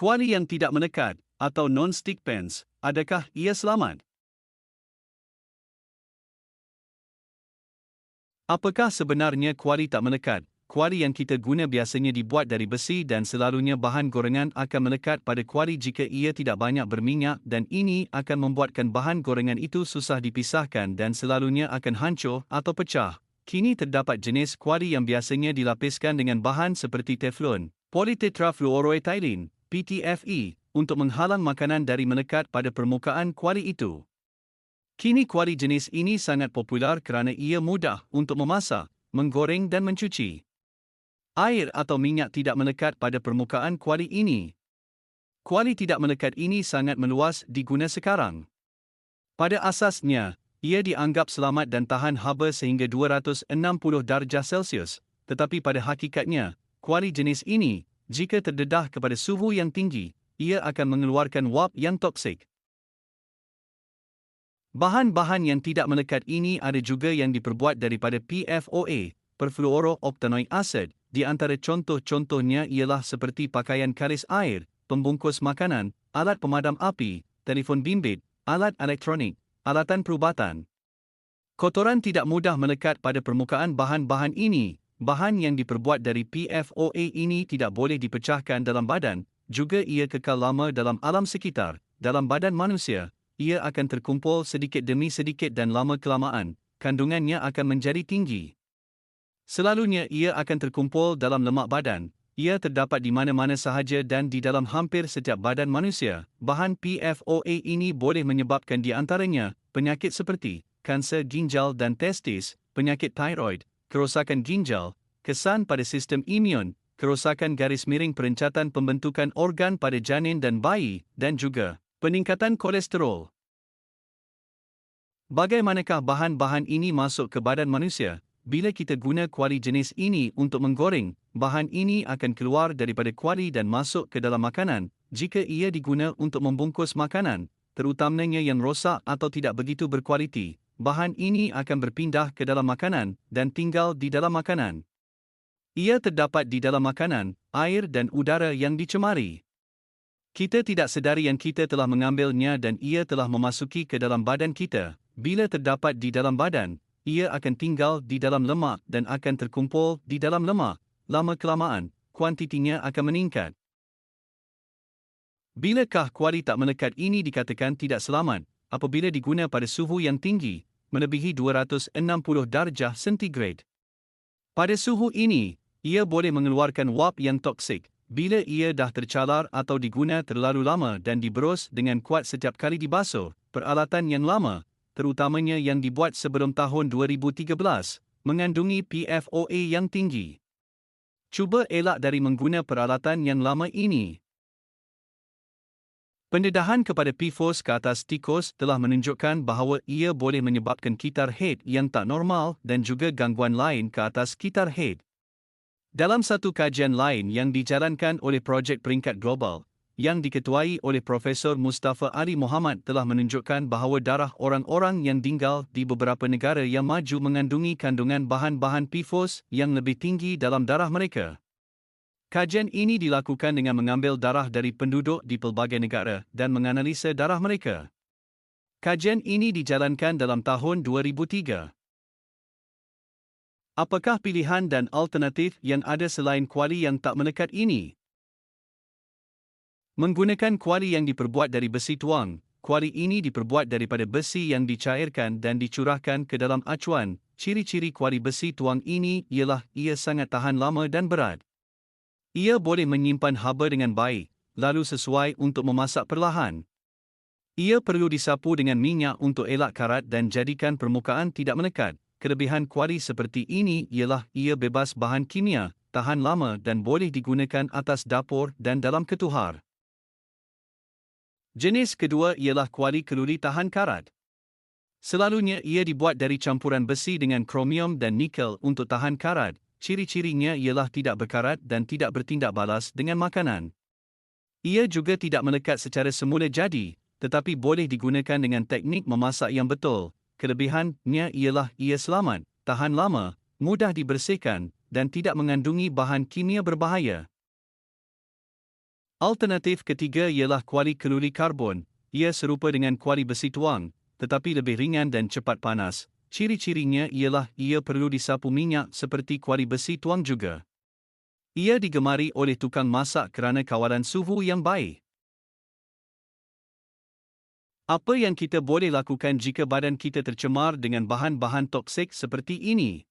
Kuali yang tidak menekat atau non-stick pens, adakah ia selamat? Apakah sebenarnya kuali tak menekat? Kuali yang kita guna biasanya dibuat dari besi dan selalunya bahan gorengan akan melekat pada kuali jika ia tidak banyak berminyak dan ini akan membuatkan bahan gorengan itu susah dipisahkan dan selalunya akan hancur atau pecah. Kini terdapat jenis kuali yang biasanya dilapiskan dengan bahan seperti teflon, polytetrafluoroethylene, PTFE, untuk menghalang makanan dari melekat pada permukaan kuali itu. Kini kuali jenis ini sangat popular kerana ia mudah untuk memasak, menggoreng dan mencuci. Air atau minyak tidak melekat pada permukaan kuali ini. Kuali tidak melekat ini sangat meluas diguna sekarang. Pada asasnya, ia dianggap selamat dan tahan haba sehingga 260 darjah Celsius, tetapi pada hakikatnya, kuali jenis ini, jika terdedah kepada suhu yang tinggi, ia akan mengeluarkan wap yang toksik. Bahan-bahan yang tidak melekat ini ada juga yang diperbuat daripada PFOA, perfluorooctanoic acid, di antara contoh-contohnya ialah seperti pakaian karis air, pembungkus makanan, alat pemadam api, telefon bimbit, alat elektronik, alatan perubatan. Kotoran tidak mudah melekat pada permukaan bahan-bahan ini. Bahan yang diperbuat dari PFOA ini tidak boleh dipecahkan dalam badan, juga ia kekal lama dalam alam sekitar, dalam badan manusia. Ia akan terkumpul sedikit demi sedikit dan lama kelamaan, kandungannya akan menjadi tinggi. Selalunya ia akan terkumpul dalam lemak badan. Ia terdapat di mana-mana sahaja dan di dalam hampir setiap badan manusia. Bahan PFOA ini boleh menyebabkan di antaranya penyakit seperti kanser ginjal dan testis, penyakit tiroid, kerosakan ginjal, kesan pada sistem imun, kerosakan garis miring perencatan pembentukan organ pada janin dan bayi, dan juga peningkatan kolesterol. Bagaimanakah bahan-bahan ini masuk ke badan manusia? Bila kita guna kuali jenis ini untuk menggoreng, bahan ini akan keluar daripada kuali dan masuk ke dalam makanan. Jika ia diguna untuk membungkus makanan, terutamanya yang rosak atau tidak begitu berkualiti, bahan ini akan berpindah ke dalam makanan dan tinggal di dalam makanan. Ia terdapat di dalam makanan, air dan udara yang dicemari. Kita tidak sedari yang kita telah mengambilnya dan ia telah memasuki ke dalam badan kita. Bila terdapat di dalam badan, ia akan tinggal di dalam lemak dan akan terkumpul di dalam lemak. Lama kelamaan, kuantitinya akan meningkat. Bilakah kuali tak melekat ini dikatakan tidak selamat apabila diguna pada suhu yang tinggi, melebihi 260 darjah sentigrade? Pada suhu ini, ia boleh mengeluarkan wap yang toksik bila ia dah tercalar atau diguna terlalu lama dan diberus dengan kuat setiap kali dibasuh. Peralatan yang lama, terutamanya yang dibuat sebelum tahun 2013, mengandungi PFOA yang tinggi. Cuba elak dari mengguna peralatan yang lama ini. Pendedahan kepada PFOS ke atas tikus telah menunjukkan bahawa ia boleh menyebabkan kitar head yang tak normal dan juga gangguan lain ke atas kitar head. Dalam satu kajian lain yang dijalankan oleh projek peringkat global, yang diketuai oleh Profesor Mustafa Ali Muhammad telah menunjukkan bahawa darah orang-orang yang tinggal di beberapa negara yang maju mengandungi kandungan bahan-bahan PFOS yang lebih tinggi dalam darah mereka. Kajian ini dilakukan dengan mengambil darah dari penduduk di pelbagai negara dan menganalisa darah mereka. Kajian ini dijalankan dalam tahun 2003. Apakah pilihan dan alternatif yang ada selain kuali yang tak melekat ini? Menggunakan kuali yang diperbuat dari besi tuang, kuali ini diperbuat daripada besi yang dicairkan dan dicurahkan ke dalam acuan. Ciri-ciri kuali besi tuang ini ialah ia sangat tahan lama dan berat. Ia boleh menyimpan haba dengan baik, lalu sesuai untuk memasak perlahan. Ia perlu disapu dengan minyak untuk elak karat dan jadikan permukaan tidak melekat. Kelebihan kuali seperti ini ialah ia bebas bahan kimia, tahan lama dan boleh digunakan atas dapur dan dalam ketuhar. Jenis kedua ialah kuali keluli tahan karat. Selalunya ia dibuat dari campuran besi dengan kromium dan nikel untuk tahan karat. Ciri-cirinya ialah tidak berkarat dan tidak bertindak balas dengan makanan. Ia juga tidak melekat secara semula jadi, tetapi boleh digunakan dengan teknik memasak yang betul. Kelebihannya ialah ia selamat, tahan lama, mudah dibersihkan dan tidak mengandungi bahan kimia berbahaya. Alternatif ketiga ialah kuali kalori karbon. Ia serupa dengan kuali besi tuang, tetapi lebih ringan dan cepat panas. Ciri-cirinya ialah ia perlu disapu minyak seperti kuali besi tuang juga. Ia digemari oleh tukang masak kerana kawalan suhu yang baik. Apa yang kita boleh lakukan jika badan kita tercemar dengan bahan-bahan toksik seperti ini?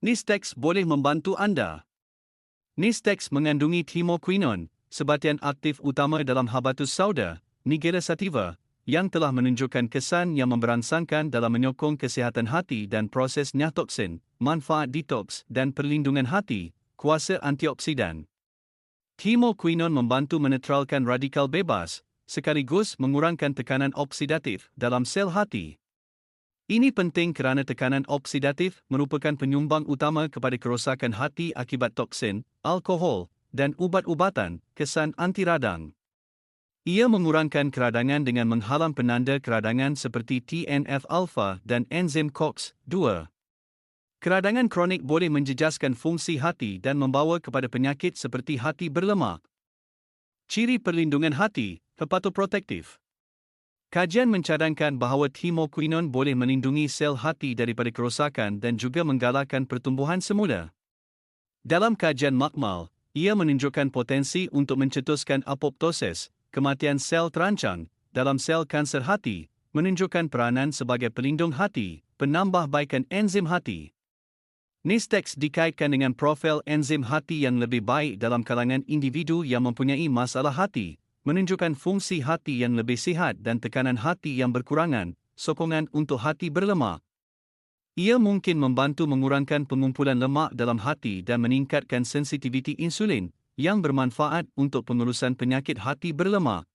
Nistex boleh membantu anda. Nistex mengandungi timoquinone, sebatian aktif utama dalam habatus sauda, Nigella sativa, yang telah menunjukkan kesan yang memberangsangkan dalam menyokong kesihatan hati dan proses nyatoksin, manfaat detox dan perlindungan hati, kuasa antioksidan. Timoquinone membantu menetralkan radikal bebas, sekaligus mengurangkan tekanan oksidatif dalam sel hati. Ini penting kerana tekanan oksidatif merupakan penyumbang utama kepada kerosakan hati akibat toksin, alkohol, dan ubat-ubatan, kesan anti radang. Ia mengurangkan keradangan dengan menghalang penanda keradangan seperti TNF-alpha dan enzim COX-2. Keradangan kronik boleh menjejaskan fungsi hati dan membawa kepada penyakit seperti hati berlemak. Ciri perlindungan hati, hepatoprotektif. Kajian mencadangkan bahawa timoquinone boleh melindungi sel hati daripada kerosakan dan juga menggalakkan pertumbuhan semula. Dalam kajian makmal, ia menunjukkan potensi untuk mencetuskan apoptosis, kematian sel terancang, dalam sel kanser hati, menunjukkan peranan sebagai pelindung hati, penambahbaikan enzim hati. Nistex dikaitkan dengan profil enzim hati yang lebih baik dalam kalangan individu yang mempunyai masalah hati, menunjukkan fungsi hati yang lebih sihat dan tekanan hati yang berkurangan, sokongan untuk hati berlemak. Ia mungkin membantu mengurangkan pengumpulan lemak dalam hati dan meningkatkan sensitiviti insulin, yang bermanfaat untuk pengurusan penyakit hati berlemak.